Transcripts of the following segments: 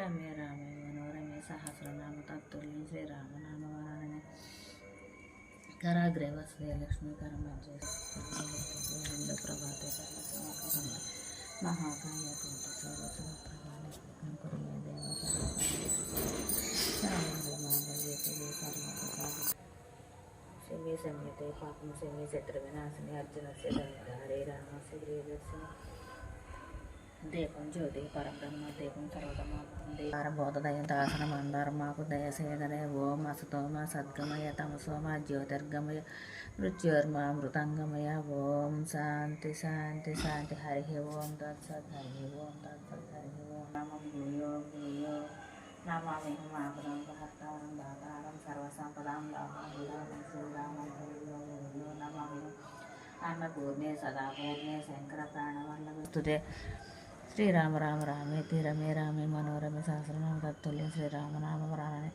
Rame-rame menoreme sahasrama tatturin sera menamawa. కరాగ్రేవ కరాగ్రే వసదే లక్ష్మీకరం మహాకాయ కోట సర్వసమప్రభాని పాపం శివే అర్జునస్య హరే రామస్య ప్రియదర్శిని దీపం జ్యోతి పరబ్రహ్మ దీపం సర్వతమ బోధదయం దాసన మందారమాకు దయసేదనే ఓం అసతోమ సద్గమయ తమసోమ జ్యోతిర్గమయ మృత్యోర్మ మృతంగమయ ఓం శాంతి శాంతి శాంతి. హరి ఓం తత్సత్. హరి ఓం తత్సత్. హరి ఓం. నమం భూయో భూయో నమామి మాతరం భర్తారం దాతారం సర్వసంపదాం రామం శ్రీరామం భూయో భూయో నమామి. సదా సదాపూర్ణే శంకర ప్రాణవల్లభస్తుతే శ్రీరామ రామ రామే తీరమే రామే మనోరమే సహస్రనామ తత్తుల్యం శ్రీరామనామ వరాననే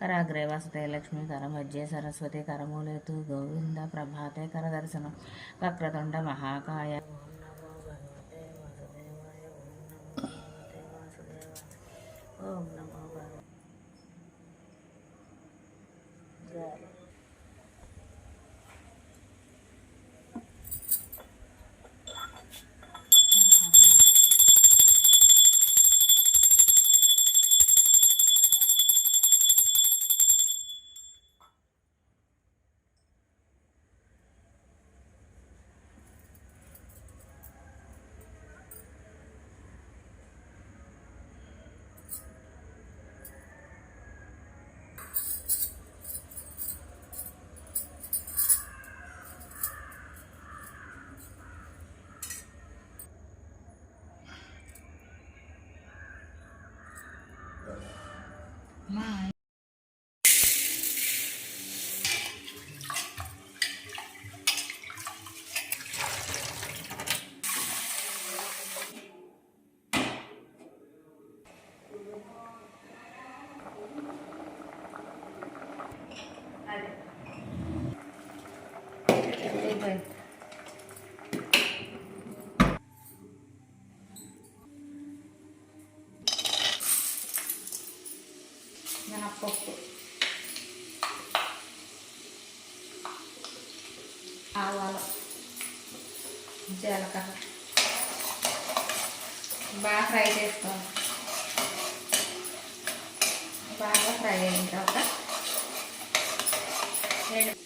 కరాగ్రే వసతే లక్ష్మి కర మధ్య సరస్వతి కరమూలేతు గోవింద ప్రభాతే కర దర్శనం వక్రతుండ మహాకాయ. Bye. పప్పు. ఆవాలు జీలకర్ర. బాగా ఫ్రై చేసుకోవాలి. బాగా ఫ్రై అయిన తర్వాత రెండు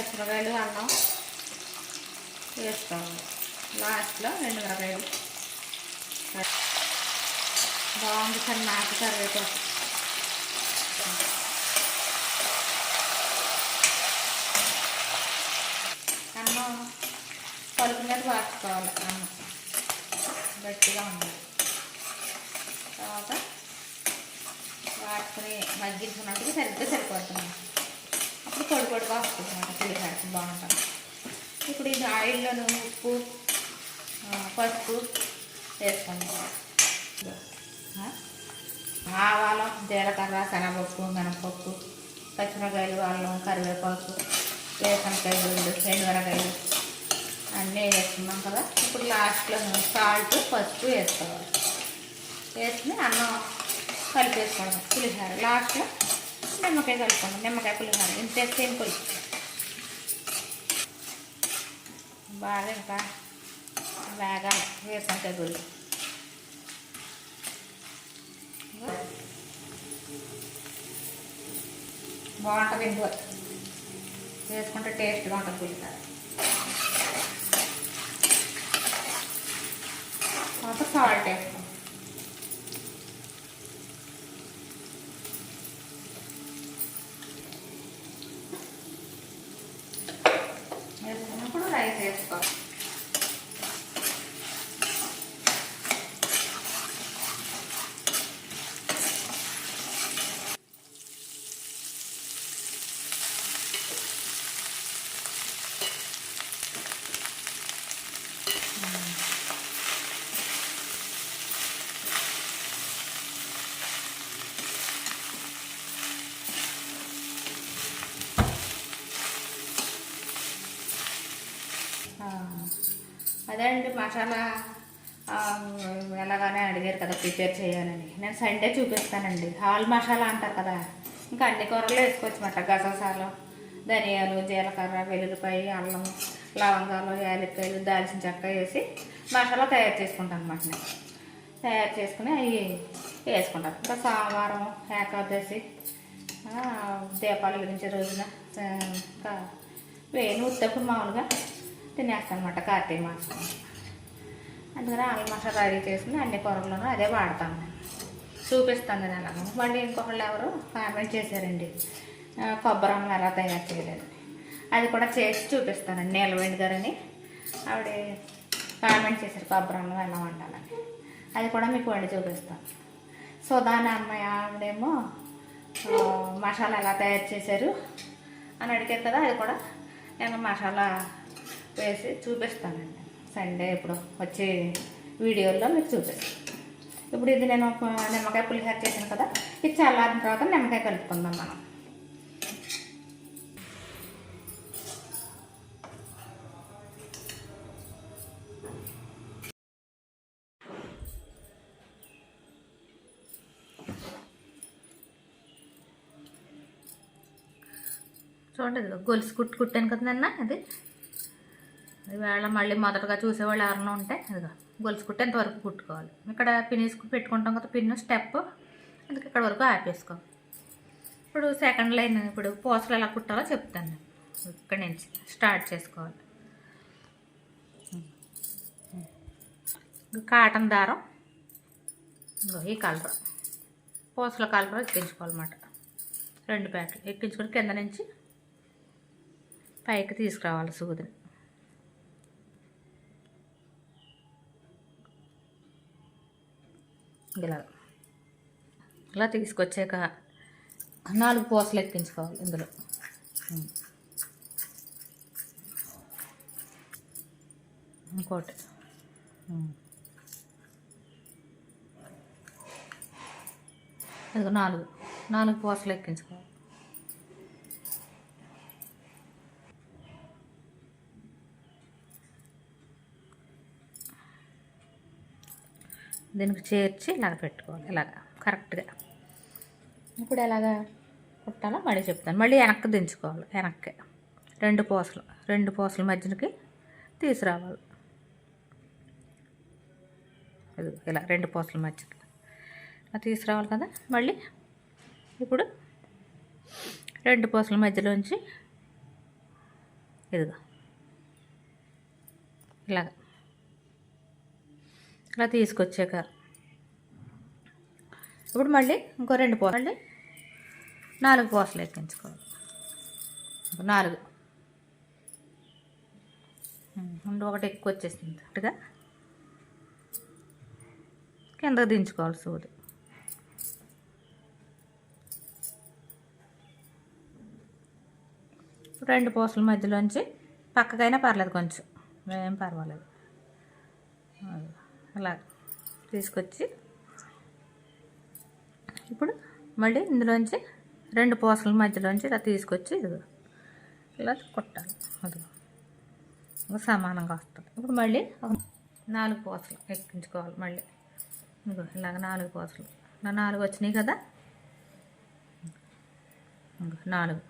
పచ్చిమిరకాయలు అన్నం వేస్తాము లాస్ట్లో రెండు మిరకాయలు బాగుంది సార్ నాకు కరివేపాకు. అన్నం పలుపు మీద వాడుకోవాలి అన్నం. గట్టిగా ఉండాలి. తర్వాత వాడుకొని మగ్గించుకున్నట్టుగా సరిగ్గా సరిపోతుంది. అప్పుడు పొడి పొడిగా వస్తుంది అనమాట పులిహోరకి బాగుంటుంది ఇప్పుడు ఇది ఆయిల్లోను ఉప్పు పసుపు వేసుకుంటాం ఆవాలు జీలకర్ర శనగపప్పు మినపప్పు పచ్చిమిరకాయలు అల్లం కరివేపాకు వేసనకాయలు ఎండుమిరకాయలు అన్నీ వేసుకున్నాం కదా. ఇప్పుడు లాస్ట్లో సాల్ట్ పసుపు వేసుకోవాలి. వేసుకుని అన్నం కలిపేసుకోవడం పులిహార లాస్ట్లో నిమ్మకాయ కలుపుకోండి నిమ్మకాయ పులిహోర. ఇంతే సింపుల్ బాగా ఇంకా బాగా వేసంకాయ గుళ్ళు బాగుంటుంది ఇంకో వేసుకుంటే టేస్ట్గా ఉంటుంది పులిహోర. తర్వాత సాల్ట్ వేసుకుంటాం అదే అండి మసాలా ఎలాగానే అడిగారు కదా ప్రిపేర్ చేయాలని. నేను సండే చూపిస్తానండి. హాల్ మసాలా అంటారు కదా ఇంకా అన్ని కూరలు వేసుకోవచ్చు మాట. గసగసాలు ధనియాలు జీలకర్ర వెల్లుల్లిపాయ అల్లం లవంగాలు యాలక్కాయలు దాల్చిన చెక్క వేసి మసాలా తయారు చేసుకుంటాను అనమాట నేను. తయారు చేసుకుని అవి వేసుకుంటాను. ఇంకా సోమవారం ఏకాదశి దీపాలు వెలిగించే రోజున ఇంకా వేణి ఉత్తప్పుడు మామూలుగా తినేస్తాను అనమాట కార్తీక మాసం అందుకని ఆలు మసాలా రెడీ చేసుకుని అన్ని కూరల్లోనూ అదే వాడతాను నేను. చూపిస్తాను నేను అలాగ. మళ్ళీ ఇంకొకళ్ళు ఎవరు కామెంట్ చేశారండి. కొబ్బరి అన్నం ఎలా తయారు చేయలేదు అది కూడా చేసి చూపిస్తానండి. నీలవేణి గారని. ఆవిడ కామెంట్ చేశారు కొబ్బరి అన్నం ఎలా వండాలని. అది కూడా మీకు వండి చూపిస్తాను. సుధాన అమ్మాయి ఆవిడేమో మసాలా ఎలా తయారు చేశారు అని అడిగారు కదా అది కూడా నేను మసాలా వేసి చూపిస్తానండి. సండే ఇప్పుడు వచ్చే వీడియోలో మీకు చూపిస్తాను ఇప్పుడు ఇది నేను నిమ్మకాయ పులిహార చేశాను కదా ఇది చల్లారిన తర్వాత నిమ్మకాయ కలుపుకుందాం మనం. చూడండి గొలుసు కుట్టు కుట్టాను కదా నాన్న అది. వేళ మళ్ళీ మొదటగా చూసేవాళ్ళు ఎవరైనా ఉంటే అదిగో గొలుసు ఇంతవరకు కుట్టుకోవాలి. ఇక్కడ పిన్నేసుకు పెట్టుకుంటాం కదా పిన్ను స్టెప్. అందుకే ఇక్కడ వరకు ఆపేసుకోవాలి ఇప్పుడు సెకండ్ లైన్ ఇప్పుడు పూసలు ఎలా కుట్టాలో చెప్తాను. నేను ఇక్కడ నుంచి స్టార్ట్ చేసుకోవాలి. కాటన్ దారం. ఈ కలర్ పూసల కలర్ ఎక్కించుకోవాలన్నమాట. రెండు ప్యాకెట్లు ఎక్కించుకొని కింద నుంచి పైకి తీసుకురావాలి సూదిని. ఇలా ఇలా తీసుకొచ్చాక నాలుగు పూసలు ఎక్కించుకోవాలి ఇందులో. ఇంకోటి. ఇదిగో నాలుగు. నాలుగు పూసలు ఎక్కించుకోవాలి. దీనికి చేర్చి ఇలాగ పెట్టుకోవాలి. ఇలాగ. కరెక్ట్గా. ఇప్పుడు ఎలాగా కుట్టాలో మళ్ళీ చెప్తాను. మళ్ళీ వెనక్కి దించుకోవాలి. వెనక్కి. రెండు పూసలు. రెండు పూసల మధ్యకి తీసుకురావాలి. ఇది ఇలా రెండు పూసల మధ్యకి. ఇలా తీసుకురావాలి కదా. మళ్ళీ ఇప్పుడు రెండు పూసల మధ్యలోంచి ఇదిగో. ఇలాగ. ఇలా తీసుకొచ్చాక. ఇప్పుడు మళ్ళీ ఇంకో రెండు పూసలు మళ్ళీ నాలుగు పూసలు ఎక్కించుకోవాలి. నాలుగు. ముందు ఒకటి ఎక్కువ వచ్చేసింది అట్టుగా కిందకు దించుకోవాలి సూది. ఇప్పుడు రెండు పూసల మధ్యలోంచి పక్కకైనా పర్లేదు కొంచెం. ఏం పర్వాలేదు. అలా తీసుకొచ్చి ఇప్పుడు మళ్ళీ ఇందులోంచి రెండు పూసల మధ్యలోంచి ఇలా తీసుకొచ్చి ఇదిగో ఇలా కొట్టాలి. అది సమానంగా వస్తుంది. ఇప్పుడు మళ్ళీ నాలుగు పూసలు ఎక్కించుకోవాలి మళ్ళీ. ఇదిగో ఇలాగ నాలుగు పూసలు. ఇలా నాలుగు వచ్చినాయి కదా? నాలుగు.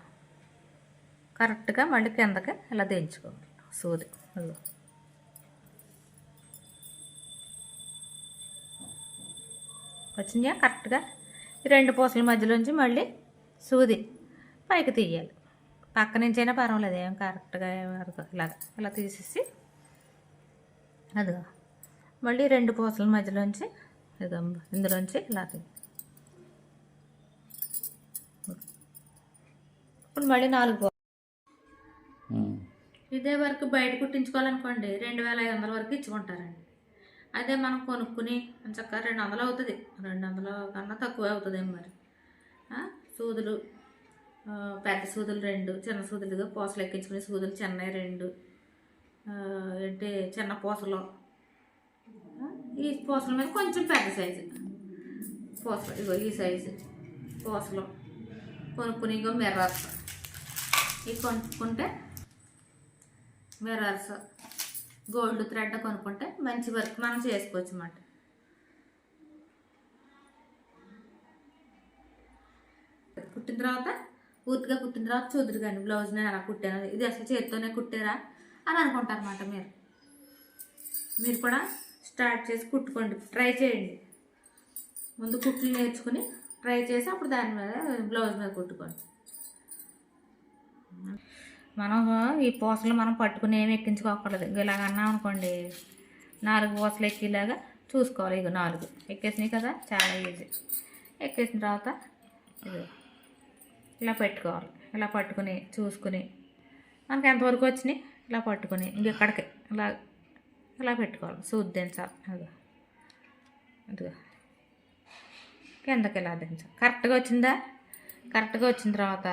కరెక్ట్గా మళ్ళీ కిందకి ఇలా దించుకోవాలి. సూది. ఇదిగో. వచ్చిందా కరెక్ట్గా. ఈ రెండు పూసల మధ్యలోంచి మళ్ళీ సూది పైకి తీయాలి. పక్క నుంచైనా పర్వాలేదు ఏం కరెక్ట్గా ఏం వరకు. ఇలాగ ఇలా తీసేసి అదిగో మళ్ళీ రెండు పూసల మధ్యలోంచి ఇదిగో ఇందులోంచి ఇలా ఇప్పుడు మళ్ళీ నాలుగు పూ- ఇదే వరకు బయట కుట్టించుకోవాలనుకోండి రెండు వేల ఐదు వందల వరకు ఇచ్చుకుంటారండి. అదే మనం కొనుక్కుని చక్కగా రెండు వందలు అవుతుంది. రెండు వందల కన్నా తక్కువే అవుతుంది మరి. సూదులు పెద్ద సూదులు రెండు చిన్న సూదులుగా పూసలు ఎక్కించుకునే సూదులు చిన్నవి రెండు అంటే ఏంటి చిన్న పూసలు. ఈ పూసల మీద కొంచెం పెద్ద సైజు. పూసలు ఇగో ఈ సైజు పూసలు. కొనుక్కుని ఇగో మిర్రర్స్. ఇవి కొనుక్కుంటే మిర్రర్స్. గోల్డ్ థ్రెడ్ కొనుక్కుంటే మంచి వర్క్ మనం చేసుకోవచ్చు అన్నమాట. కుట్టిన తర్వాత పూర్తిగా కుట్టిన తర్వాత చూదురు కానీ బ్లౌజ్ నేను అలా కుట్టాను ఇది అసలు చేతితోనే కుట్టారా అని అనుకుంటారు అనమాట మీరు. మీరు కూడా స్టార్ట్ చేసి కుట్టుకోండి ట్రై చేయండి. ముందు కుట్లు నేర్చుకుని ట్రై చేసి అప్పుడు దాని మీద బ్లౌజ్ మీద కుట్టుకోండి. మనం ఈ పూసలు మనం పట్టుకుని ఏమి ఎక్కించుకోకూడదు ఇంక ఇలాగ అన్నాం అనుకోండి నాలుగు పూసలు ఎక్కేలాగా చూసుకోవాలి. ఇక నాలుగు ఎక్కేసినాయి కదా చాలా ఈజీ ఎక్కేసిన తర్వాత ఇలా పెట్టుకోవాలి. ఇలా పట్టుకుని చూసుకుని. మనకి ఎంతవరకు వచ్చినాయి? ఇలా పట్టుకుని. ఇంకెక్కడికి ఇలా ఇలా పెట్టుకోవాలి. సూది దించాలి అది అదిగో కిందకి ఇలా దించాలి? కరెక్ట్గా వచ్చిందా? కరెక్ట్గా వచ్చిన తర్వాత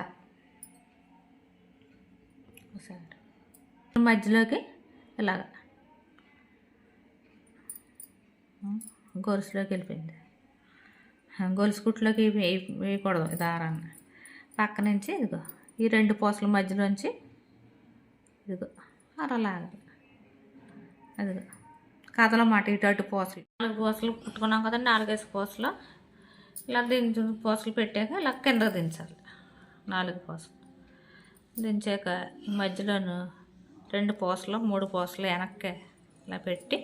ఒకసారి మధ్యలోకి ఇలాగ. గొలుసులోకి వెళ్ళిపోయింది. గొలుసు కుట్లోకి వేయ- వేయకూడదు దారాన్ని. పక్క నుంచి ఇదిగో ఈ రెండు పూసల మధ్యలోంచి ఇదిగో అలా లాగాలి అదిగో కథలో మాట ఇటు అటు పూసలు. నాలుగు పూసలు కుట్టుకున్నాం కదా నాలుగైదు పూసలు. ఇలా దించు పూసలు పెట్టాక ఇలా కింద దించాలి. నాలుగు పూసలు. దించాక ఈ మధ్యలోను రెండు పూసలు మూడు పూసలు వెనక్కి ఇలా పెట్టి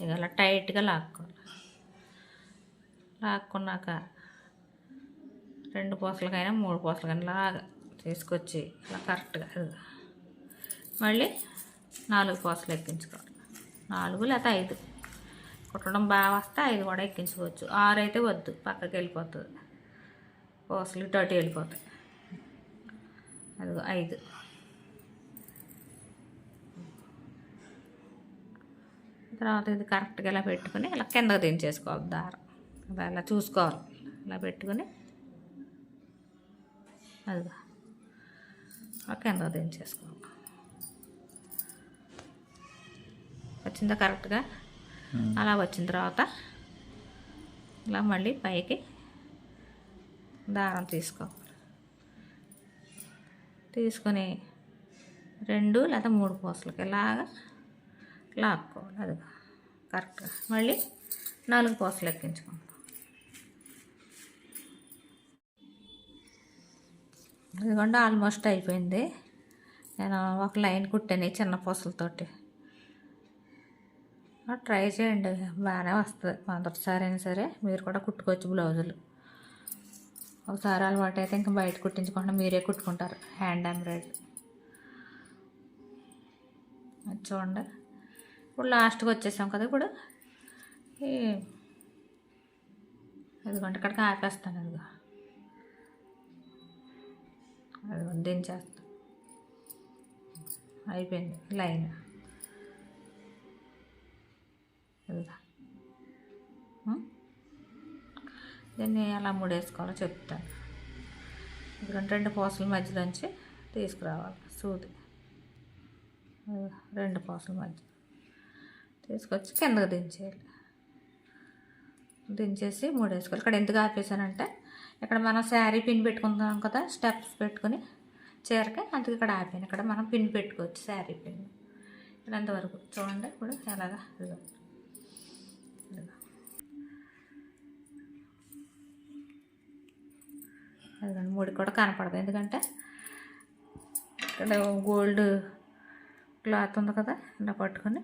ఇక అలా టైట్గా లాక్కోవాలి. లాక్కున్నాక రెండు పూసలకైనా మూడు పూసలకైనా లాగా తీసుకొచ్చి ఇలా కరెక్ట్గా మళ్ళీ నాలుగు పూసలు ఎక్కించుకోవాలి. నాలుగు లేకపోతే ఐదు. కుట్టడం బాగా వస్తే ఐదు కూడా ఎక్కించుకోవచ్చు. ఆరు అయితే వద్దు పక్కకి వెళ్ళిపోతుంది. పూసలు ఇటు అటు వెళ్ళిపోతాయి. అదిగో ఐదు. తర్వాత ఇది కరెక్ట్గా ఇలా పెట్టుకుని ఇలా కిందకు దించేసుకోవాలి దారం. ఇలా ఇలా చూసుకోవాలి. ఇలా పెట్టుకుని అదిగో ఇలా కిందకు దించేసుకోవాలి. వచ్చిందా కరెక్ట్గా? అలా వచ్చిన తర్వాత ఇలా మళ్ళీ పైకి దారం తీసుకోవాలి. తీసుకొని రెండు లేదా మూడు పూసలకి ఇలాగా లాక్కోవాలి అది కరెక్ట్గా. మళ్ళీ నాలుగు పూసలు ఎక్కించుకుంటాం. ఇదిగోండి ఆల్మోస్ట్ అయిపోయింది. నేను ఒక లైన్ కుట్టాను చిన్న పూసలతోటి. ట్రై చేయండి. బాగానే వస్తుంది. మొదటిసారి అయినా సరే మీరు కూడా కుట్టుకోవచ్చు బ్లౌజులు. ఒకసారి అలవాటు అయితే ఇంకా బయట కుట్టించకుండా మీరే కుట్టుకుంటారు. హ్యాండ్ ఎంబ్రాయిడరీ చూడండి. ఇప్పుడు లాస్ట్కి వచ్చేసాం కదా ఇప్పుడు. ఈ అదిగోండి ఇక్కడికి ఆపేస్తాను అదిగో అది దించేస్తాను. అయిపోయింది లైన్. ఇదిగా. దీన్ని ఎలా ముడేసుకోవాలో చెప్తాను. ఎందుకంటే రెండు పూసల మధ్యలోంచి తీసుకురావాలి సూది. రెండు పూసల మధ్య తీసుకొచ్చి కిందకు దించేయాలి. దించేసి మూడేసుకోవాలి. ఇక్కడ ఎందుకు ఆపేసానంటే ఇక్కడ మనం శారీ పిన్ పెట్టుకుందాం కదా స్టెప్స్ పెట్టుకుని చీరకి అందుకు ఇక్కడ ఆపాను. ఇక్కడ మనం పిన్ పెట్టుకోవచ్చు శారీ పిన్. ఇక్కడ ఎంతవరకు చూడండి ఇప్పుడు ఎలాగా? ఇదిగో. అదిగోండి ముడి కూడా కనపడదు. ఎందుకంటే ఇక్కడ గోల్డ్ క్లాత్ ఉంది కదా ఇలా పట్టుకొని